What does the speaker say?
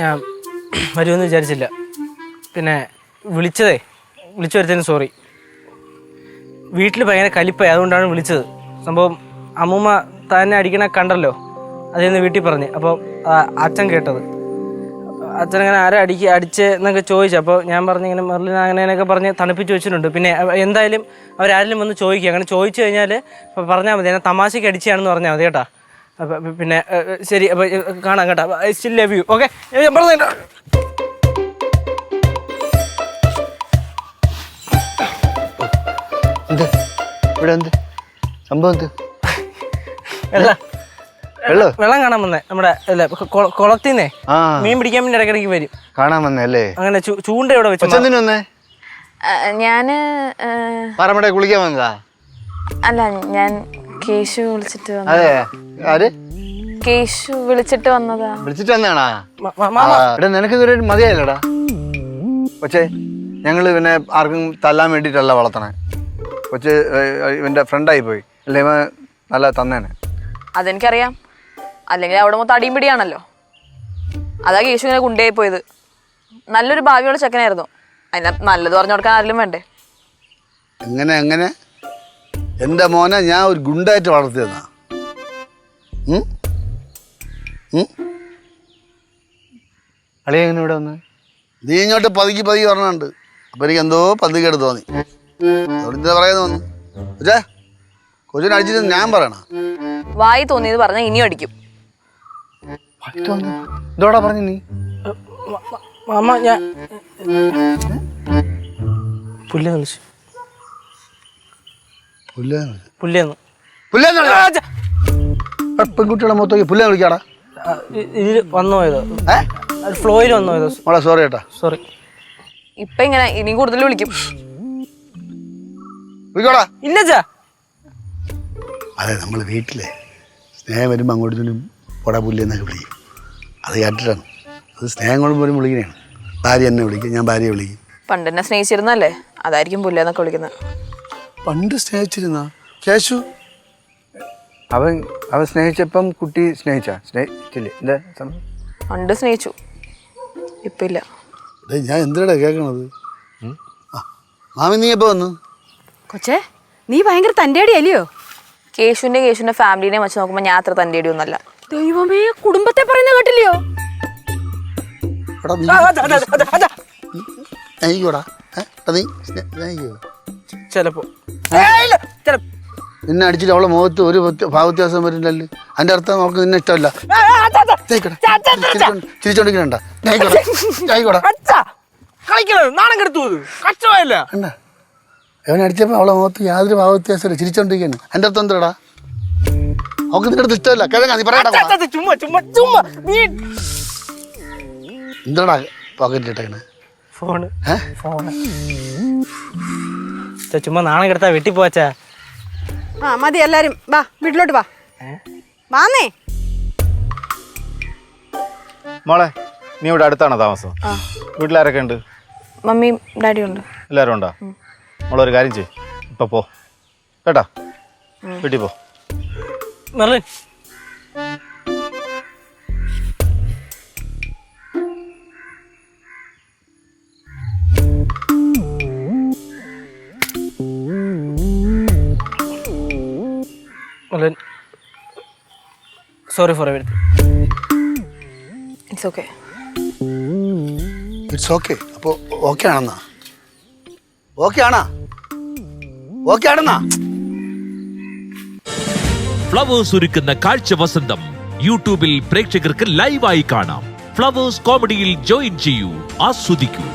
ഞാൻ വരുമെന്ന് വിചാരിച്ചില്ല. പിന്നെ വിളിച്ചതേ വിളിച്ചു വരുത്തതിന് സോറി വീട്ടിൽ ഭയങ്കര കലിപ്പായി അതുകൊണ്ടാണ് വിളിച്ചത്. സംഭവം അമ്മൂമ്മ തന്നെ അടിക്കണ കണ്ടല്ലോ അതിൽ വീട്ടിൽ പറഞ്ഞ്. അപ്പോൾ അച്ഛൻ കേട്ടത്. അച്ഛൻ അങ്ങനെ ആരെ അടിക്കുക അടിച്ച് എന്നൊക്കെ ചോദിച്ചു. അപ്പോൾ ഞാൻ പറഞ്ഞു ഇങ്ങനെ മെറിലിന് അങ്ങനെയൊക്കെ പറഞ്ഞ് തണുപ്പിച്ച് വെച്ചിട്ടുണ്ട്. പിന്നെ എന്തായാലും അവരാരെങ്കിലും വന്ന് ചോദിക്കുക അങ്ങനെ ചോദിച്ചു കഴിഞ്ഞാൽ പറഞ്ഞാൽ മതി. എന്നെ തമാശയ്ക്ക് അടിച്ചാണെന്ന് പറഞ്ഞാൽ മതി കേട്ടാ. അപ്പം പിന്നെ ശരി അപ്പൊ കാണാം കേട്ടോ. I still love you okay ഞാൻ പറഞ്ഞു എന്ത്? ഇവിടെ എന്ത്? സംഭവം എന്ത്? വെള്ളം വെള്ളോ? വെള്ളം കാണാൻ വന്നേ. നമ്മുടെ അല്ല കുളത്തിന്നേ. ആ. മീൻ പിടിക്കാൻ വേണ്ടി ഇടയ്ക്കിടയ്ക്ക് വരും. കാണാൻ വന്നേ അല്ലേ? അങ്ങനെ ചൂണ്ട ഇവിടെ വെച്ച് ഞാൻ കുളിക്കാൻ വന്നതാ. അല്ല ഞാൻ കേശു വിളിച്ചിട്ട് വന്ന അതെ. ആര്? കേശു വിളിച്ചിട്ട് വന്നതാ. വിളിച്ചിട്ട് വന്നാണാ എടാ നിനക്ക് ഇതുവരെ മതിയായില്ലടാ. പക്ഷേ ഞങ്ങൾ പിന്നെ ആർക്കും തല്ലാൻ വേണ്ടിയിട്ടല്ല വളർത്തണേ. കൊച്ച് ഇവന്റെ ഫ്രണ്ടായി പോയി. അല്ലേ ഇവൻ നല്ല തന്നേനെ. അതെനിക്കറിയാം. അല്ലെങ്കിൽ അവിടെ മൊത്തം അടിയും പിടിയാണല്ലോ. അതാ കേശു ഇങ്ങനെ ഗുണ്ടയായി പോയത്. നല്ലൊരു ഭാവിയുള്ള ചെക്കനായിരുന്നു. അതിന് നല്ലത് പറഞ്ഞു കൊടുക്കാൻ ആരെങ്കിലും വേണ്ടേ? എങ്ങനെ എങ്ങനെ? എന്റെ മോനെ ഞാൻ ഒരു ഗുണ്ടായിട്ട് വളർത്തിയതാ. അളിയങ്ങനെ എങ്ങനെ ഇവിടെ വന്ന്? നീ ഇങ്ങോട്ട് പതുക്കി പതുക്കി പറഞ്ഞുണ്ട് അപ്പം എനിക്ക് എന്തോ പതുക്കേട് തോന്നി. അതുകൊണ്ട് എന്താ പറയുന്നത് വന്നു കൊച്ചേ കൊച്ചിനെ അടിച്ചിട്ട് ഞാൻ പറയണ. വായി തോന്നിയത് പറഞ്ഞാൽ ഇനിയും അടിക്കും. ഇതോടാ പറഞ്ഞു നീ. മാമ ഞാൻ പുല്ല വിളിച്ചു പുല്ലേന്ന് പുല്ലെന്ന്. പുല്ലേന്ന്. പെൺകുട്ടികളെ മൊത്തം പുല്ലേ വിളിക്കാടാ. ഇതിൽ വന്നു പോയത്. ഫ്ലോയിൽ വന്നു പോയത്. മോളെ സോറി ഏട്ടാ. സോറി ഇപ്പൊ ഇങ്ങനെ ഇനി കൂടുതൽ വിളിക്കും. വിളിക്കോടാ. ഇല്ലച്ചാ അതെ നമ്മൾ വീട്ടിലെ സ്നേഹം വരുമ്പോൾ അങ്ങോട്ടും പൊടാ പുല്ല് എന്നൊക്കെ വിളിക്കും. അത് കേട്ടിട്ടാണ് അത് സ്നേഹം കൊണ്ട് പോലും വിളിക്കണേ. ഭാര്യ എന്നെ വിളിക്കും ഞാൻ ഭാര്യയെ വിളിക്കും. പണ്ട് എന്നെ സ്നേഹിച്ചിരുന്നല്ലേ അതായിരിക്കും പുല്ലെന്നൊക്കെ വിളിക്കുന്നത്. പണ്ട് സ്നേഹിച്ചിരുന്ന കേശു അവൻ അവൻ സ്നേഹിച്ചപ്പം കുട്ടി സ്നേഹിച്ച സ്നേഹിച്ചില്ലേ എന്താ സംഭവം പണ്ട് സ്നേഹിച്ചു ഇപ്പൊ ഇല്ല ഞാൻ എന്തിനാ കേൾക്കണത് ആ മാമി നീ എപ്പോ വന്നു കൊച്ചേ നീ ഭയങ്കര തന്റെ അടിയല്ലയോ കേശുവിന്റെ കേശുവിന്റെ ഫാമിലിനെ വെച്ച് നോക്കുമ്പോൾ ഞാൻ അത്ര തന്റെ ഒന്നല്ല ദൈവമേ കുടുംബത്തെ പറയുന്ന കേട്ടില്ലയോ എടാ നീ സ്നേഹിക്കൂടാ ഏ എടാ നീ സ്നേ- സ്നേഹിക്കുവോ ചിലപ്പോ നിന്നെ അടിച്ചിട്ട് അവളെ മുഖത്ത് ഒരു വ്യത്യ- ഭാവവ്യത്യാസം വരില്ലല്ലോ അതിന്റെ അർത്ഥം നോക്ക് നിന്നെ ഇഷ്ടമല്ല. ചിരിച്ചോണ്ടിരിക്കണ്ട അവൻ അടിച്ചപ്പോൾ അവളെ മുഖത്ത് യാതൊരു ഭാവവ്യത്യാസമില്ല. ചിരിച്ചോണ്ടിരിക്കുന്നു അതിന്റെ അർത്ഥം എന്താടാ? അവൾക്ക് നിന്റെ അടുത്ത് ഇഷ്ടമല്ല. കിഴങ്ങാ നീ പറയാ എന്താടാ പോക്കറ്റിൽ ഇട്ടേക്കണേ? ഫോണ്. ഫോണ്. ചുമ്മാ നാണം കിടത്താ വെട്ടി പോച്ചാ ആ മതി എല്ലാരും. വാ വീട്ടിലോട്ട് വാ. വാന്നേ. മോളെ നീ ഇവിടെ അടുത്താണോ താമസം? വീട്ടിലാരൊക്കെ ഉണ്ട്? മമ്മിയും ഡാഡിയും ഉണ്ട്. എല്ലാവരും ഉണ്ടോ? മോളൊരു കാര്യം ചെയ്യ്. ഇപ്പൊ പോ. കേട്ടാ? വീട്ടിൽ പോ. Merlin. Merlin sorry for everything it's okay it's okay അപ്പോൾ ഓക്കെ ആണെന്നാ? ഓക്കെ ആണാ? ഓക്കെ ആണെന്നാ? ഫ്ലവേഴ്സ് ഒരുക്കുന്ന കാഴ്ച വസന്തം യൂട്യൂബിൽ പ്രേക്ഷകർക്ക് ലൈവായി കാണാം. ഫ്ലവേഴ്സ് കോമഡിയിൽ ജോയിൻ ചെയ്യൂ ആസ്വദിക്കൂ.